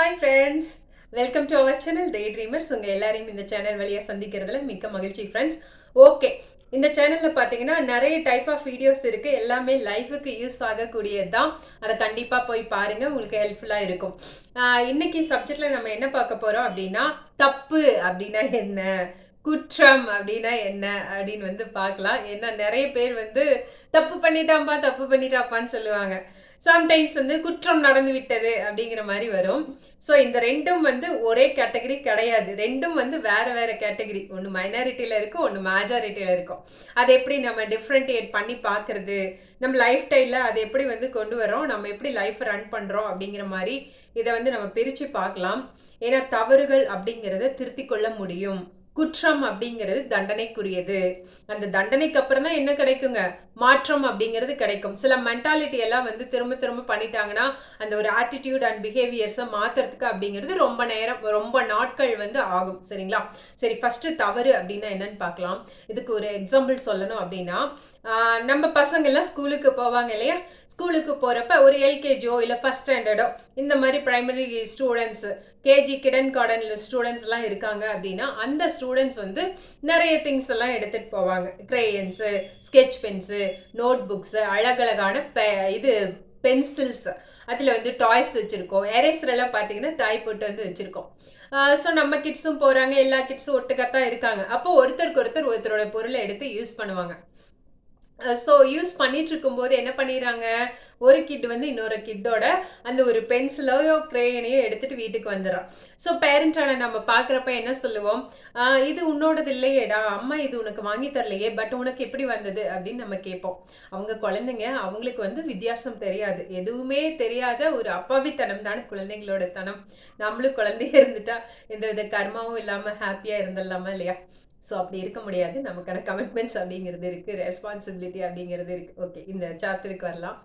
Hi friends welcome to our channel day dreamers உங்கள் எல்லாரையும் இந்த சேனல் வழியாக சந்திக்கிறதுல மிக்க மகிழ்ச்சி ஃப்ரெண்ட்ஸ் ஓகே இந்த சேனலில் பார்த்தீங்கன்னா நிறைய டைப் ஆஃப் வீடியோஸ் இருக்குது எல்லாமே லைஃபுக்கு யூஸ் ஆகக்கூடியது தான் அதை கண்டிப்பாக போய் பாருங்கள் உங்களுக்கு ஹெல்ப்ஃபுல்லாக இருக்கும். இன்னைக்கு சப்ஜெக்டில் நம்ம என்ன பார்க்க போகிறோம் அப்படின்னா தப்பு அப்படின்னா என்ன? குற்றம் அப்படின்னா என்ன? அப்படின்னு வந்து பார்க்கலாம். ஏன்னா நிறைய பேர் வந்து தப்பு பண்ணிட்டாப்பா தப்பு பண்ணிட்டாப்பான்னு சொல்லுவாங்க. சம்டைம்ஸ் வந்து குற்றம் நடந்து விட்டது அப்படிங்கிற மாதிரி வரும். ஸோ இந்த ரெண்டும் வந்து ஒரே கேட்டகரி கிடையாது. ரெண்டும் வந்து வேறு வேறு கேட்டகரி ஒன்று மைனாரிட்டியில் இருக்கும் ஒன்று மேஜாரிட்டியில் இருக்கும். அதை எப்படி நம்ம டிஃப்ரெண்டியேட் பண்ணி பார்க்குறது? நம்ம லைஃப் ஸ்டைலில் அதை எப்படி வந்து கொண்டு வரோம் நம்ம எப்படி லைஃப் ரன் பண்ணுறோம் அப்படிங்கிற மாதிரி இதை வந்து நம்ம பிரித்து பார்க்கலாம். ஏன்னா தவறுகள் அப்படிங்கிறத திருத்திக் கொள்ள முடியும். குற்றம் அப்படிங்கிறது தண்டனைக்குரியது. அந்த தண்டனைக்கு அப்புறம் தான் என்ன கிடைக்குங்க? மாற்றம் அப்படிங்கிறது கிடைக்கும். சில மென்டாலிட்டி எல்லாம் வந்து திரும்ப திரும்ப பண்ணிட்டாங்கன்னா அந்த ஒரு ஆட்டிடியூட் அண்ட் பிஹேவியர்ஸை மாற்றுறதுக்கு அப்படிங்கிறது ரொம்ப நேரம் ரொம்ப நாட்கள் வந்து ஆகும். சரிங்களா? சரி ஃபஸ்ட்டு தவறு அப்படின்னா என்னன்னு பார்க்கலாம். இதுக்கு ஒரு எக்ஸாம்பிள் சொல்லணும் அப்படின்னா நம்ம பசங்கள்லாம் ஸ்கூலுக்கு போவாங்க இல்லையா? ஸ்கூலுக்கு போகிறப்ப ஒரு எல்கேஜியோ இல்லை ஃபஸ்ட் ஸ்டாண்டர்டோ இந்த மாதிரி primary students KG kindergarten ஸ்டூடெண்ட்ஸ்லாம் இருக்காங்க அப்படின்னா அந்த ஸ்டூடெண்ட்ஸ் வந்து நிறைய திங்ஸ் எல்லாம் எடுத்துகிட்டு போவாங்க. Crayons sketch pens notebooks அழகழகான பெ இது பென்சில்ஸ். அதில் வந்து டாய்ஸ் வச்சுருக்கோம். எரேசரெல்லாம் பார்த்தீங்கன்னா டாய் போட்டு வந்து வச்சுருக்கோம். ஸோ நம்ம கிட்ஸும் போகிறாங்க எல்லா கிட்ஸும் ஒட்டுக்கத்தான் இருக்காங்க. அப்போ ஒருத்தருக்கு ஒருத்தர் ஒருத்தரோட பொருளை எடுத்து யூஸ் பண்ணுவாங்க. ஸோ யூஸ் பண்ணிட்டு இருக்கும்போது என்ன பண்ணிடுறாங்க? ஒரு கிட் வந்து இன்னொரு கிட்டோட அந்த ஒரு பென்சிலையோ க்ரேயனையோ எடுத்துட்டு வீட்டுக்கு வந்துடுறான். ஸோ பேரண்டான நம்ம பார்க்குறப்ப என்ன சொல்லுவோம்? இது உன்னோடது இல்லையேடா. அம்மா இது உனக்கு வாங்கி தரலையே. பட் உனக்கு எப்படி வந்தது? அப்படின்னு நம்ம கேட்போம். அவங்க குழந்தைங்க அவங்களுக்கு வந்து வித்தியாசம் தெரியாது. எதுவுமே தெரியாத ஒரு அப்பாவித்தனம் தான் குழந்தைங்களோட தனம். நம்மளும் குழந்தைய இருந்துட்டா எந்த வித கர்மாவும் இல்லாமல் ஹாப்பியாக இருந்துடலாமா இல்லையா? ஸோ அப்படி இருக்க முடியாது. நமக்கான கமிட்மெண்ட்ஸ் அப்படிங்கிறது இருக்குது ரெஸ்பான்சிபிலிட்டி அப்படிங்கிறது இருக்குது ஓகே இந்த சாப்டருக்கு வரலாம்.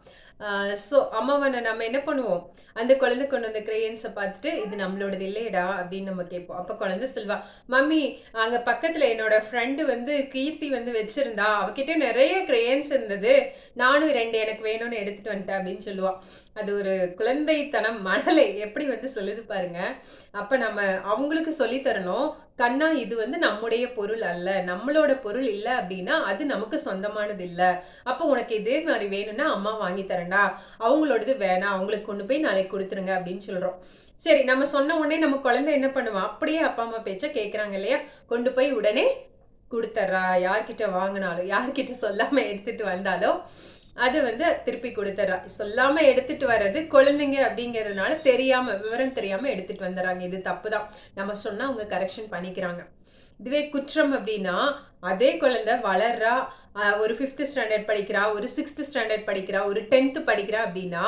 ஸோ அம்மாவனை நம்ம என்ன பண்ணுவோம்? அந்த குழந்தை கொண்டு வந்த கிரேயன்ஸை பார்த்துட்டு இது நம்மளோடது இல்லையடா அப்படின்னு நம்ம கேட்போம். அப்போ குழந்தை சொல்வா மம்மி அங்கே பக்கத்தில் என்னோட ஃப்ரெண்டு வந்து கீர்த்தி வந்து வச்சுருந்தா அவகிட்ட நிறைய கிரேயன்ஸ் இருந்தது. நானும் ரெண்டு எனக்கு வேணும்னு எடுத்துகிட்டு வந்துட்டேன் அப்படின்னு சொல்லுவாள் அது ஒரு குழந்தைத்தனம் மணலை எப்படி வந்து சொல்லுது பாருங்க. அப்போ நம்ம அவங்களுக்கு சொல்லி தரணும் கண்ணா இது வந்து நம்முடைய பொருள் அல்ல. நம்மளோட பொருள் இல்லை அப்படின்னா அது நமக்கு சொந்தமானது இல்லை. அப்போ உனக்கு இதே மாதிரி வேணும்னா அம்மா வாங்கி தரேன்டா. அவங்களோடது வேணாம். அவங்களுக்கு கொண்டு போய் நாளைக்கு கொடுத்துருங்க அப்படின்னு சொல்கிறோம் சரி நம்ம சொன்ன உடனே நம்ம குழந்தை என்ன பண்ணுவோம் அப்படியே அப்பா அம்மா பேச்ச கேட்குறாங்க இல்லையா? கொண்டு போய் உடனே கொடுத்துட்றா யார்கிட்ட வாங்கினாலும் யார்கிட்ட சொல்லாமல் எடுத்துட்டு வந்தாலோ அது வந்து திருப்பி கொடுத்துட்றா. சொல்லாமல் எடுத்துட்டு வர்றது குழந்தைங்க அப்படிங்கிறதுனால தெரியாம விவரம் தெரியாம எடுத்துட்டு வந்துடுறாங்க. இது தப்பு தான் நம்ம சொன்னால் அவங்க கரெக்ஷன் பண்ணிக்கிறாங்க. இதுவே குற்றம் அப்படின்னா அதே குழந்தை வளர்றா ஒரு ஃபிஃப்த் ஸ்டாண்டர்ட் படிக்கிறா ஒரு சிக்ஸ்த் ஸ்டாண்டர்ட் படிக்கிறா ஒரு டென்த்து படிக்கிறா அப்படின்னா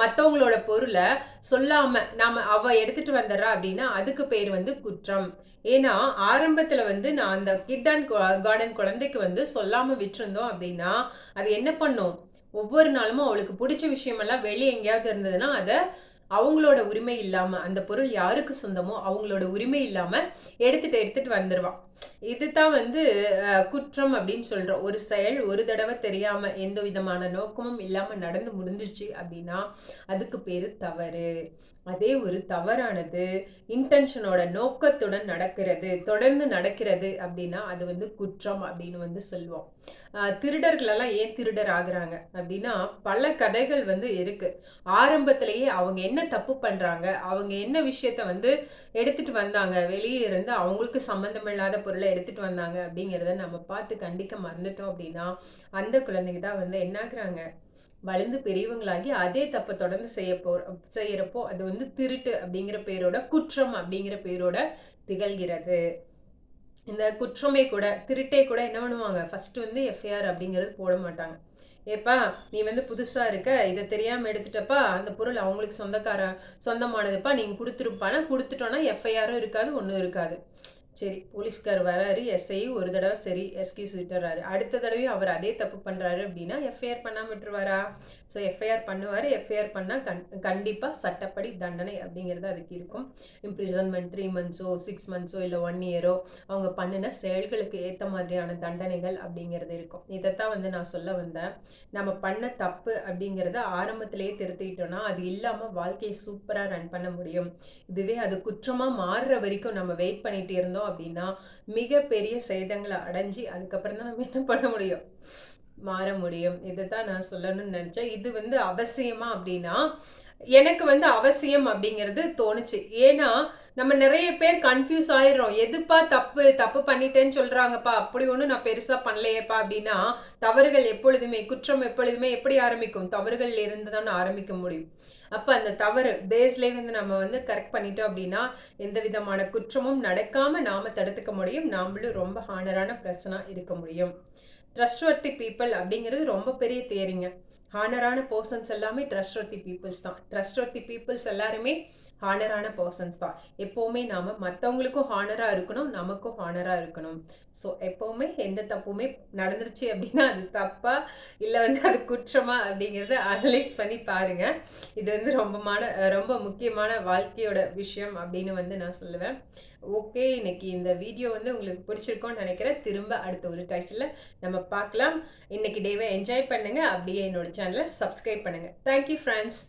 மற்றவங்களோட பொருளை சொல்லாம நாம அவ எடுத்துட்டு வந்துடுறா அப்படின்னா அதுக்கு பேர் வந்து குற்றம். ஏன்னா ஆரம்பத்தில் வந்து நான் அந்த கிட் அண்ட் கார்டன் குழந்தைக்கு வந்து சொல்லாமல் விட்டுருந்தோம் அப்படின்னா அது என்ன பண்ணும்? ஒவ்வொரு நாளும் அவளுக்கு பிடிச்ச விஷயமெல்லாம் வெளியே எங்கேயாவது இருந்ததுன்னா அதை அவங்களோட உரிமை இல்லாமல் அந்த பொருள் யாருக்கு சொந்தமோ அவங்களோட உரிமை இல்லாமல் எடுத்துகிட்டு எடுத்துகிட்டு வந்துடுவான் இதுதான் வந்து அஹ், குற்றம் அப்படின்னு சொல்றோம். ஒரு செயல் ஒரு தடவை தெரியாமல் எந்த விதமான நோக்கமும் இல்லாமல் நடந்து முடிஞ்சிச்சு அப்படின்னா அதுக்கு பேர் தவறு. அதே ஒரு தவறானது இன்டென்ஷனோட நோக்கத்துடன் நடக்கிறது தொடர்ந்து நடக்கிறது அப்படின்னா அது வந்து குற்றம் அப்படின்னு வந்து சொல்லுவோம். ஆஹ் திருடர்களெல்லாம் ஏன் திருடர் ஆகுறாங்க அப்படின்னா பல கதைகள் வந்து இருக்கு. ஆரம்பத்திலேயே அவங்க என்ன தப்பு பண்றாங்க அவங்க என்ன விஷயத்த வந்து எடுத்துட்டு வந்தாங்க வெளியே இருந்து அவங்களுக்கு சம்மந்தமில்லாத பொருள் எடுத்துட்டு வந்தாங்க அப்படிங்கிறத நம்ம பார்த்து கண்டிக்க மறந்துட்டோம் அப்படின்னா அந்த குழந்தைங்க தான் வந்து என்னாக்குறாங்க வளர்ந்து பெரியவங்களாகி அதே தப்பை தொடர்ந்து செய்ய போ செய்யறப்போ அது வந்து திருட்டு அப்படிங்கிற பேரோட குற்றம் அப்படிங்கிற பேரோட திகழ்கிறது. இந்த குற்றமே கூட திருட்டே கூட என்ன பண்ணுவாங்க? ஃபர்ஸ்ட் வந்து எஃப்ஐஆர் அப்படிங்கிறது போட மாட்டாங்க. ஏப்பா நீ வந்து புதுசாக இருக்க இதை தெரியாமல் எடுத்துட்டப்பா அந்த பொருள் அவங்களுக்கு சொந்தக்கார சொந்தமானதுப்பா நீங்கள் கொடுத்துருப்பானா கொடுத்துட்டோன்னா எஃப்ஐஆரும் இருக்காது ஒன்றும் இருக்காது. சரி போலீஸ்கார் வராரு எஸ்ஐ ஒரு தடவை சரி எஸ்கியூஸ் விட்டுறாரு. அடுத்த தடவையும் அவர் அதே தப்பு பண்ணுறாரு அப்படின்னா எஃப்ஐஆர் பண்ணாமல் விட்டுருவாரா? ஸோ எஃப்ஐஆர் பண்ணுவார் எஃப்ஐஆர் பண்ணால் கண் கண்டிப்பாக சட்டப்படி தண்டனை அப்படிங்கிறது அதுக்கு இருக்கும். இம்ப்ரிசன்மெண்ட் த்ரீ மந்த்ஸோ சிக்ஸ் மந்த்ஸோ இல்லை ஒன் இயரோ அவங்க பண்ணின செயல்களுக்கு ஏற்ற மாதிரியான தண்டனைகள் அப்படிங்கிறது இருக்கும். இதைத்தான் வந்து நான் சொல்ல வந்தேன். நம்ம பண்ண தப்பு அப்படிங்கிறத ஆரம்பத்திலேயே திருத்திக்கிட்டோம்னா அது இல்லாமல் வாழ்க்கையை சூப்பராக ரன் பண்ண முடியும். இதுவே அது குற்றமாக மாறுற வரைக்கும் நம்ம வெயிட் பண்ணிகிட்டு இருந்தோம் அப்படின்னா மிகப்பெரிய சேதங்களை அடைஞ்சி அதுக்கப்புறம் தான் நம்ம என்ன பண்ண முடியும்? மாற முடியும். இதை தான் நான் சொல்லணும்னு நினச்சேன். இது வந்து அவசியமா அப்படின்னா எனக்கு வந்து அவசியம் அப்படிங்கிறது தோணுச்சு. ஏன்னா நம்ம நிறைய பேர் கன்ஃபியூஸ் ஆயிடுறோம். எதுப்பா தப்பு தப்பு பண்ணிட்டேன்னு சொல்கிறாங்கப்பா அப்படி ஒன்றும் நான் பெருசாக பண்ணலையேப்பா அப்படின்னா தவறுகள் எப்பொழுதுமே குற்றம் எப்பொழுதுமே எப்படி ஆரம்பிக்கும்? தவறுகள் இருந்து தான் ஆரம்பிக்க முடியும். அப்போ அந்த தவறு பேஸ்லேயே வந்து நம்ம வந்து கரெக்ட் பண்ணிட்டோம் அப்படின்னா எந்த விதமான குற்றமும் நடக்காமல் நாம் தடுத்துக்க முடியும். நாமளும் ரொம்ப ஹானரான பிரச்சனாக இருக்க முடியும். ட்ரஸ்ட்வர்த்தி பீப்புள் அப்படிங்கிறது ரொம்ப பெரிய தேரிங்க ஹானரான பர்சன்ஸ் எல்லாமே ட்ரஸ்ட் ஒட்டி பீப்புள்ஸ் தான். ட்ரஸ்ட் ஒட்டி பீப்புள்ஸ் எல்லாருமே ஹானரான பர்சன்ஸ் தான். எப்போவுமே நாம் மற்றவங்களுக்கும் ஹானராக இருக்கணும் நமக்கும் ஹானராக இருக்கணும். ஸோ எப்போவுமே எந்த தப்புமே நடந்துருச்சு அப்படின்னா அது தப்பா இல்லை வந்து அது குற்றமா அப்படிங்கிறத அனலைஸ் பண்ணி பாருங்கள் இது வந்து ரொம்பமான ரொம்ப முக்கியமான வாழ்க்கையோட விஷயம் அப்படின்னு வந்து நான் சொல்லுவேன். ஓகே இன்னைக்கு இந்த வீடியோ வந்து உங்களுக்கு பிடிச்சிருக்கோன்னு நினைக்கிறேன். திரும்ப அடுத்த ஒரு டைட்டில் நம்ம பார்க்கலாம். இன்னைக்கு டேவை என்ஜாய் பண்ணுங்கள் அப்படியே என்னோட சேனலை சப்ஸ்கிரைப் பண்ணுங்கள் தேங்க்யூ ஃப்ரெண்ட்ஸ்